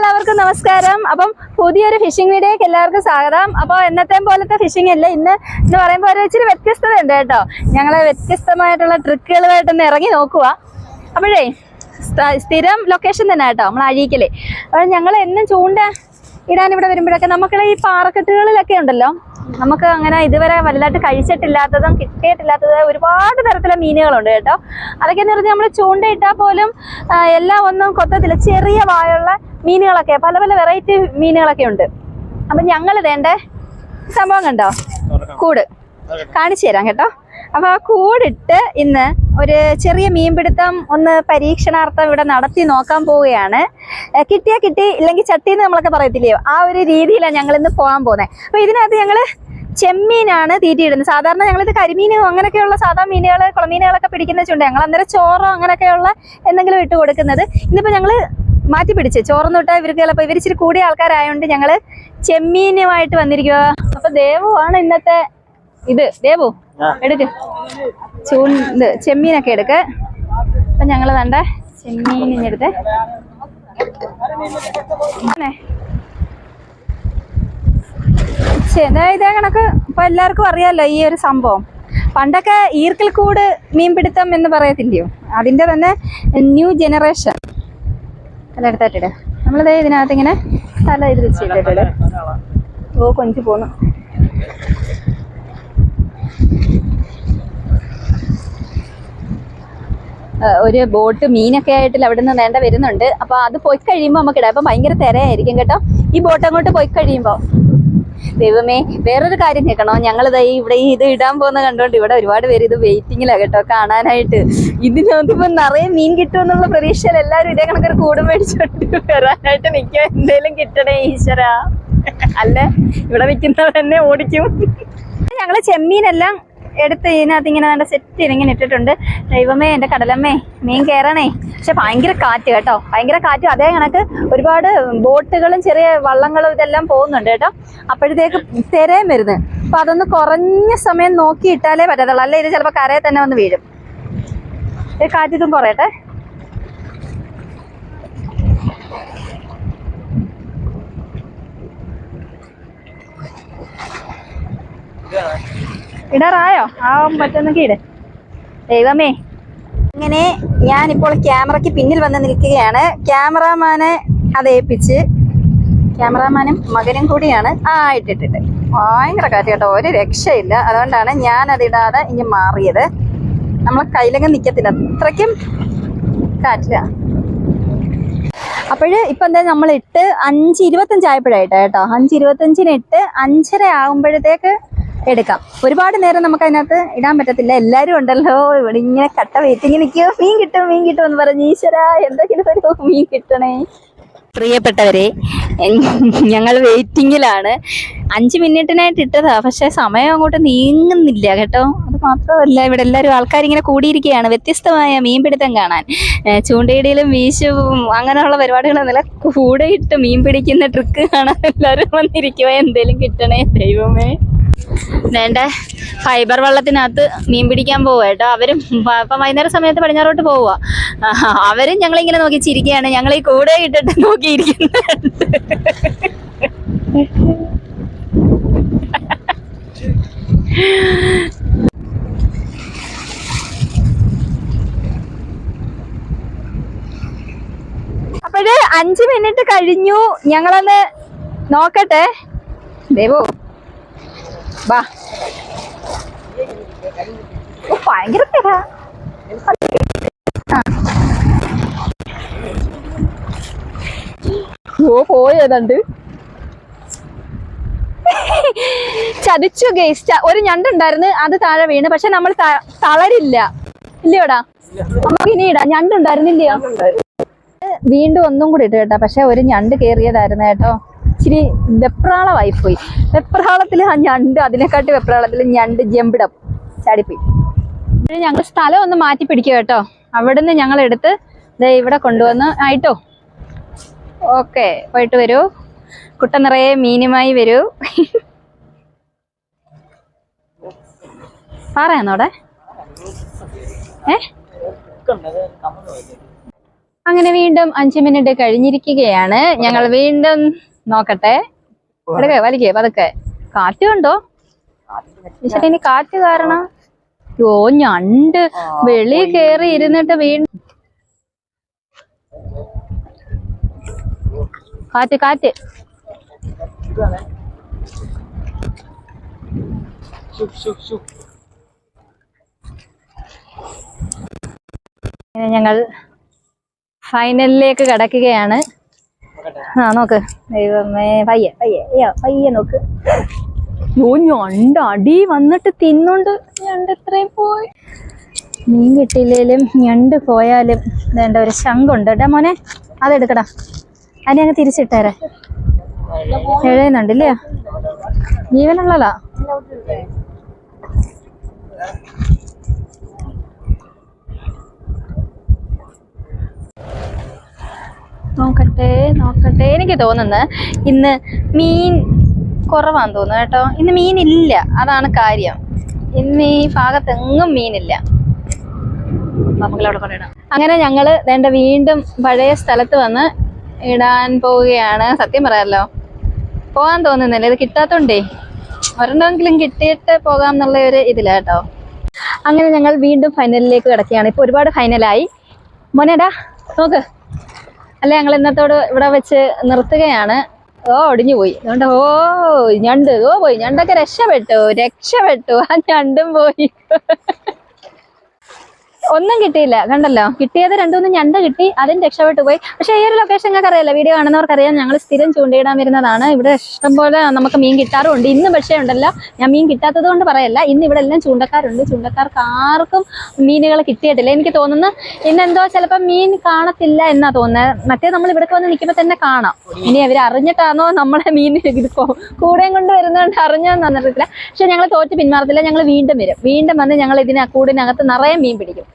എല്ലാവർക്കും നമസ്കാരം. അപ്പം പുതിയൊരു ഫിഷിംഗ് വീഡിയോയ്ക്ക് എല്ലാവർക്കും സ്വാഗതം. അപ്പോൾ എന്നത്തെ പോലത്തെ ഫിഷിംഗ് അല്ല ഇന്ന് എന്ന് പറയുമ്പോൾ ഒരു ഇച്ചിരി വ്യത്യസ്തത ഉണ്ട് കേട്ടോ. ഞങ്ങൾ വ്യത്യസ്തമായിട്ടുള്ള ട്രിക്കുകളുമായിട്ടൊന്ന് ഇറങ്ങി നോക്കുക അപ്പോഴേ സ്ഥിരം ലൊക്കേഷൻ തന്നെ കേട്ടോ നമ്മൾ അഴീക്കലേ. അപ്പോൾ ഞങ്ങൾ എന്നും ചൂണ്ട ഇടാൻ ഇവിടെ വരുമ്പോഴൊക്കെ നമുക്കുള്ള ഈ പാറക്കെട്ടുകളിലൊക്കെ ഉണ്ടല്ലോ. നമുക്ക് അങ്ങനെ ഇതുവരെ വലുതായിട്ട് കഴിച്ചിട്ടില്ലാത്തതും കിട്ടിയിട്ടില്ലാത്തത് ഒരുപാട് തരത്തിലെ മീനുകളുണ്ട് കേട്ടോ. അതൊക്കെ എന്ന് പറഞ്ഞാൽ നമ്മൾ ചൂണ്ടയിട്ടാൽ പോലും എല്ലാം ഒന്നും കൊത്തത്തില്ല. ചെറിയ വായുള്ള മീനുകളൊക്കെ പല പല വെറൈറ്റി മീനുകളൊക്കെ ഉണ്ട്. അപ്പം ഞങ്ങൾ വേണ്ടേ സംഭവം കണ്ടോ? കൂട്. കാണിച്ചു തരാം കേട്ടോ. അപ്പൊ ആ കൂടിട്ട് ഇന്ന് ഒരു ചെറിയ മീൻപിടുത്തം ഒന്ന് പരീക്ഷണാർത്ഥം ഇവിടെ നടത്തി നോക്കാൻ പോവുകയാണ്. കിട്ടിയ കിട്ടി ഇല്ലെങ്കിൽ ചട്ടി എന്ന് നമ്മളൊക്കെ പറയത്തില്ലയോ? ആ ഒരു രീതിയിലാണ് ഞങ്ങൾ ഇന്ന് പോകാൻ പോകുന്നത് അപ്പൊ ഇതിനകത്ത് ഞങ്ങൾ ചെമ്മീനാണ് തീറ്റിയിടുന്നത്. സാധാരണ ഞങ്ങളിത് കരിമീനും അങ്ങനെയൊക്കെയുള്ള സാധാ മീനുകൾ കുളമീനുകളൊക്കെ പിടിക്കുന്ന ചുണ്ട്. ഞങ്ങൾ അന്നേരം ചോറോ അങ്ങനെയൊക്കെയുള്ള എന്തെങ്കിലും ഇട്ട് കൊടുക്കുന്നത്. ഇന്നിപ്പോൾ ഞങ്ങൾ മാറ്റി പിടിച്ച്. ചോറൊന്നും ഇട്ടാൽ ഇവർക്ക് ചിലപ്പോൾ ഇവർ ഇച്ചിരി കൂടിയ ആൾക്കാരായതുകൊണ്ട് ഞങ്ങൾ ചെമ്മീനുമായിട്ട് വന്നിരിക്കുക അപ്പോൾ ദേവമാണ് ഇന്നത്തെ ഇത് ദേവു എടുക്ക്. ചൂണ്ട് ചെമ്മീനൊക്കെ എടുക്ക്. അപ്പൊ ഞങ്ങൾ വേണ്ട ചെമ്മീനെടുത്ത് ഇതേ കണക്ക് ഇപ്പൊ എല്ലാവർക്കും അറിയാലോ ഈ ഒരു സംഭവം. പണ്ടൊക്കെ ഈർക്കിൽ കൂട് മീൻപിടുത്തം എന്ന് പറയത്തില്ലയോ? അതിന്റെ തന്നെ ന്യൂ ജനറേഷൻ. തല എടുത്തിട്ടിട് നമ്മളിതേ ഇതിനകത്ത് ഇങ്ങനെ തല ഇത് വെച്ചിട്ടിട്ട് ഓ കൊഞ്ചു പോന്നു. ഒരു ബോട്ട് മീനൊക്കെ ആയിട്ട് അവിടെ നിന്ന് വേണ്ട വരുന്നുണ്ട്. അപ്പൊ അത് പോയി കഴിയുമ്പോൾ നമുക്ക് ഇടാം അപ്പൊ ഭയങ്കര തിരയായിരിക്കും കേട്ടോ. ഈ ബോട്ട് അങ്ങോട്ട് പോയി കഴിയുമ്പോൾ ദൈവമേ വേറൊരു കാര്യം കേൾക്കണോ? ഞങ്ങളിത് ഈ ഇവിടെ ഇത് ഇടാൻ പോകുന്ന കണ്ടോണ്ട് ഇവിടെ ഒരുപാട് പേര് ഇത് വെയിറ്റിങ്ങിലാണ് കേട്ടോ കാണാനായിട്ട്. ഇപ്പൊ നിറയെ മീൻ കിട്ടുമെന്നുള്ള പ്രതീക്ഷയിൽ എല്ലാവരും ഇതേ കണക്കൊരു കൂട് മേടിച്ചോണ്ട് വരാനായിട്ട് നിൽക്കുക എന്തേലും കിട്ടണേ ഈശ്വര. അല്ലേ? ഇവിടെ നിൽക്കുന്നവർ തന്നെ ഓടിക്കും. ഞങ്ങൾ ചെമ്മീനെല്ലാം എടുത്ത് ഇതിനകത്ത് ഇങ്ങനെ നല്ല സെറ്റ് ഇങ്ങനെ ഇട്ടിട്ടുണ്ട്. ദൈവമേ എന്റെ കടലമ്മേ മീൻ കയറണേ പക്ഷെ ഭയങ്കര കാറ്റ് കേട്ടോ. ഭയങ്കര കാറ്റ് അതേ കണക്ക് ഒരുപാട് ബോട്ടുകളും ചെറിയ വള്ളങ്ങളും ഇതെല്ലാം പോകുന്നുണ്ട് കേട്ടോ. അപ്പോഴത്തേക്ക് തിരയും വരുന്നത് അപ്പൊ അതൊന്ന് കുറഞ്ഞ സമയം നോക്കി ഇട്ടാലേ പറ്റത്തുള്ളൂ. അല്ലെ? ഇത് ചിലപ്പോൾ കരയിൽ തന്നെ വന്ന് വീഴും. കാറ്റിതും കുറയട്ടെ. ഇടാറായോ? ആ പറ്റുന്നെങ്കിൽ ഇട് ദൈവമേ. അങ്ങനെ ഞാനിപ്പോൾ ക്യാമറയ്ക്ക് പിന്നിൽ വന്ന് നിൽക്കുകയാണ്. ക്യാമറാമാനെ അത് ഏൽപ്പിച്ച് ക്യാമറാമാനും മകനും കൂടിയാണ്. ആ ഇട്ടിട്ടിട്ട്. ഭയങ്കര കാറ്റ് കേട്ടോ. ഒരു രക്ഷയില്ല. അതുകൊണ്ടാണ് ഞാൻ അതിടാതെ ഇനി മാറിയത്. നമ്മളെ കയ്യിലങ്ങ് നിൽക്കത്തില്ല അത്രയ്ക്കും കാറ്റില്ല അപ്പോഴ് ഇപ്പം എന്താ നമ്മൾ ഇട്ട് അഞ്ച് ഇരുപത്തഞ്ചായപ്പോഴായിട്ടോ കേട്ടോ. അഞ്ച് ഇരുപത്തഞ്ചിന് ഇട്ട് അഞ്ചര ആകുമ്പോഴത്തേക്ക് എടുക്കാം. ഒരുപാട് നേരം നമുക്ക് അതിനകത്ത് ഇടാൻ പറ്റത്തില്ല. എല്ലാരും ഉണ്ടല്ലോ. ഇവിടെ ഇങ്ങനെ കട്ട വെയിറ്റിങ് നിൽക്കുക മീൻ കിട്ടും മീൻ കിട്ടും എന്ന് പറഞ്ഞ് ഈശ്വര എന്തെങ്കിലും ഒരു മീൻ കിട്ടണേ? പ്രിയപ്പെട്ടവരെ ഞങ്ങൾ വെയിറ്റിങ്ങിലാണ്. അഞ്ച് മിനിറ്റിനായിട്ട് ഇട്ടതാ പക്ഷെ സമയം അങ്ങോട്ട് നീങ്ങുന്നില്ല കേട്ടോ. അത് മാത്രമല്ല ഇവിടെ എല്ലാവരും ആൾക്കാർ ഇങ്ങനെ കൂടിയിരിക്കുകയാണ്. വ്യത്യസ്തമായ മീൻപിടുത്തം കാണാൻ. ചൂണ്ടയിടയിലും വീശും അങ്ങനെയുള്ള പരിപാടികളൊന്നുമില്ല കൂടെ ഇട്ട് മീൻ പിടിക്കുന്ന ട്രിക്ക് കാണാൻ എല്ലാവരും വന്നിരിക്കുക എന്തേലും കിട്ടണേ ദൈവമേ. വേണ്ട ഫൈബർ വള്ളത്തിനകത്ത് മീൻ പിടിക്കാൻ പോവുക കേട്ടോ. അവരും ഇപ്പം വൈകുന്നേരം സമയത്ത് പടിഞ്ഞാറോട്ട് പോവുക. അവരും ഞങ്ങളിങ്ങനെ നോക്കി ചിരിക്കുകയാണ്. ഞങ്ങൾ ഈ കൂടെ ഇട്ടിട്ട് നോക്കിയിരിക്കുന്നുണ്ട് അപ്പോഴ് അഞ്ച് മിനിറ്റ് കഴിഞ്ഞു. ഞങ്ങളൊന്ന് നോക്കട്ടെ. ദേവോ. വാ. ഭയങ്കര തിര. ഓ പോയതുണ്ട് ചതിച്ചു ഗേസ്റ്റ് ഒരു ഞണ്ടുണ്ടായിരുന്നു അത് താഴെ വീണ്. പക്ഷെ നമ്മൾ തളരില്ല. ഇല്ലയോടാ? നമുക്ക് ഇനി ഇടാം. ഞണ്ടുണ്ടായിരുന്നില്ലയോ വീണ്ടും ഒന്നും കൂടി ഇട്ട് കേട്ടോ. പക്ഷെ ഒരു ഞണ്ട് കേറിയതായിരുന്നു കേട്ടോ. ഇച്ചിരി വെപ്രാളമായി പോയി വെപ്രാളത്തിൽ ആ ഞണ്ട് അതിനെക്കാട്ടി വെപ്രാളത്തിൽ ഞണ്ട് ജമ്പിടം. ചാടിപ്പോയി. പിന്നെ ഞങ്ങൾ സ്ഥലം ഒന്ന് മാറ്റി പിടിക്കുക കേട്ടോ. അവിടുന്ന് ഞങ്ങൾ എടുത്ത് ദേ ഇവിടെ കൊണ്ടുവന്ന് ആയിട്ടോ ഓക്കെ പോയിട്ട് വരൂ. കുട്ട നിറയെ മീനുമായി വരൂ. പറയാന്നോടെ ഏ? അങ്ങനെ വീണ്ടും അഞ്ചു മിനിറ്റ് കഴിഞ്ഞിരിക്കുകയാണ്. ഞങ്ങൾ വീണ്ടും നോക്കട്ടെ. എടുക്കേ വലിക്കേ പതുക്കെ. കാറ്റ് കണ്ടോ? ഇനി കാറ്റ് കാരണം? യോ ഞണ്ട്. വെളി കേറി ഇരുന്നിട്ട് വീണ്ടും കാറ്റ് കാറ്റ്. ഞങ്ങൾ ഫൈനലിലേക്ക് കടക്കുകയാണ്. ആ നോക്ക്. ദൈവമേ പയ്യെ പയ്യെ അയ്യോ പയ്യെ നോക്ക്. യോ ഞണ്ട് അടി വന്നിട്ട് തിന്നുണ്ട്. ഞണ്ട് ഇത്രയും പോയി. മീൻ കിട്ടിയില്ലേലും ഞണ്ട് പോയാലും വേണ്ട ഒരു ശങ്കുണ്ട് കേട്ടാ മോനെ അതെടുക്കടാ. അതിനെ അങ്ങ് തിരിച്ചിട്ടേരെ. എഴുതുന്നുണ്ടല്ലേ? ജീവനുള്ളതാ. നോക്കട്ടെ നോക്കട്ടെ. എനിക്ക് തോന്നുന്നത് ഇന്ന് മീൻ കുറവാന്ന് തോന്നുന്നു കേട്ടോ. ഇന്ന് മീനില്ല. അതാണ് കാര്യം. ഇന്ന് ഈ ഭാഗത്തെങ്ങും മീനില്ല. നമുക്കവിടെ കൊണ്ടിടാം അങ്ങനെ ഞങ്ങൾ വേണ്ട വീണ്ടും പഴയ സ്ഥലത്ത് വന്ന് ഇടാൻ പോവുകയാണ്. സത്യം പറയാമല്ലോ പോകാൻ തോന്നുന്നില്ല. ഇത് കിട്ടാത്തോണ്ടേ. ഒരെണ്ണമെങ്കിലും കിട്ടിയിട്ട് പോകാം എന്നുള്ള ഒരു ഇതിലാട്ടോ അങ്ങനെ ഞങ്ങൾ വീണ്ടും ഫൈനലിലേക്ക് കിടക്കുകയാണ്. ഇപ്പൊ ഒരുപാട് ഫൈനലായി മോനേടാ നോക്ക്. അല്ല ഞങ്ങൾ ഇന്നത്തോട് ഇവിടെ വെച്ച് നിർത്തുകയാണ്. ഓ ഒടിഞ്ഞു പോയി. അതുകൊണ്ട് ഓ ഞണ്ട് ഓ പോയി. ഞണ്ടൊക്കെ രക്ഷപ്പെട്ടു രക്ഷപ്പെട്ടു. ആ ഞണ്ടും പോയി. ഒന്നും കിട്ടിയില്ല. കണ്ടല്ലോ? കിട്ടിയത് രണ്ടുമൂന്ന് ഞണ്ട് കിട്ടി അതിന് രക്ഷപ്പെട്ടു പോയി. പക്ഷേ ഈ ഒരു ലൊക്കേഷൻ ഞങ്ങൾക്ക് അറിയാലോ വീഡിയോ കാണുന്നവർക്കറിയാം. ഞങ്ങൾ സ്ഥിരം ചൂണ്ടയിടാൻ വരുന്നതാണ്. ഇവിടെ ഇഷ്ടംപോലെ നമുക്ക് മീൻ കിട്ടാറുണ്ട്. ഇന്ന് പക്ഷേ ഉണ്ടല്ലോ ഞാൻ മീൻ കിട്ടാത്തത് കൊണ്ട് പറയല്ല. ഇന്ന് ഇവിടെ എല്ലാം ചൂണ്ടക്കാരുണ്ട്. ചൂണ്ടക്കാർക്ക് ആർക്കും മീനുകൾ കിട്ടിയിട്ടില്ല. എനിക്ക് തോന്നുന്നു ഇന്നെന്തോ ചിലപ്പോൾ മീൻ കാണത്തില്ല എന്നാ തോന്നുന്നത് മറ്റേ നമ്മൾ ഇവിടെ വന്ന് നിൽക്കുമ്പോൾ തന്നെ കാണാം. ഇനി അവർ അറിഞ്ഞിട്ടാണോ നമ്മളെ മീൻ ഇത് കൂടെയും കൊണ്ട് വരുന്നതുകൊണ്ട് അറിഞ്ഞോന്ന് അറിയത്തില്ല പക്ഷെ ഞങ്ങൾ തോറ്റ് പിന്മാറത്തില്ല. ഞങ്ങൾ വീണ്ടും വരും. വീണ്ടും വന്ന് ഞങ്ങൾ ഇതിനെ കൂടിനകത്ത് നിറയെ മീൻ പിടിക്കും.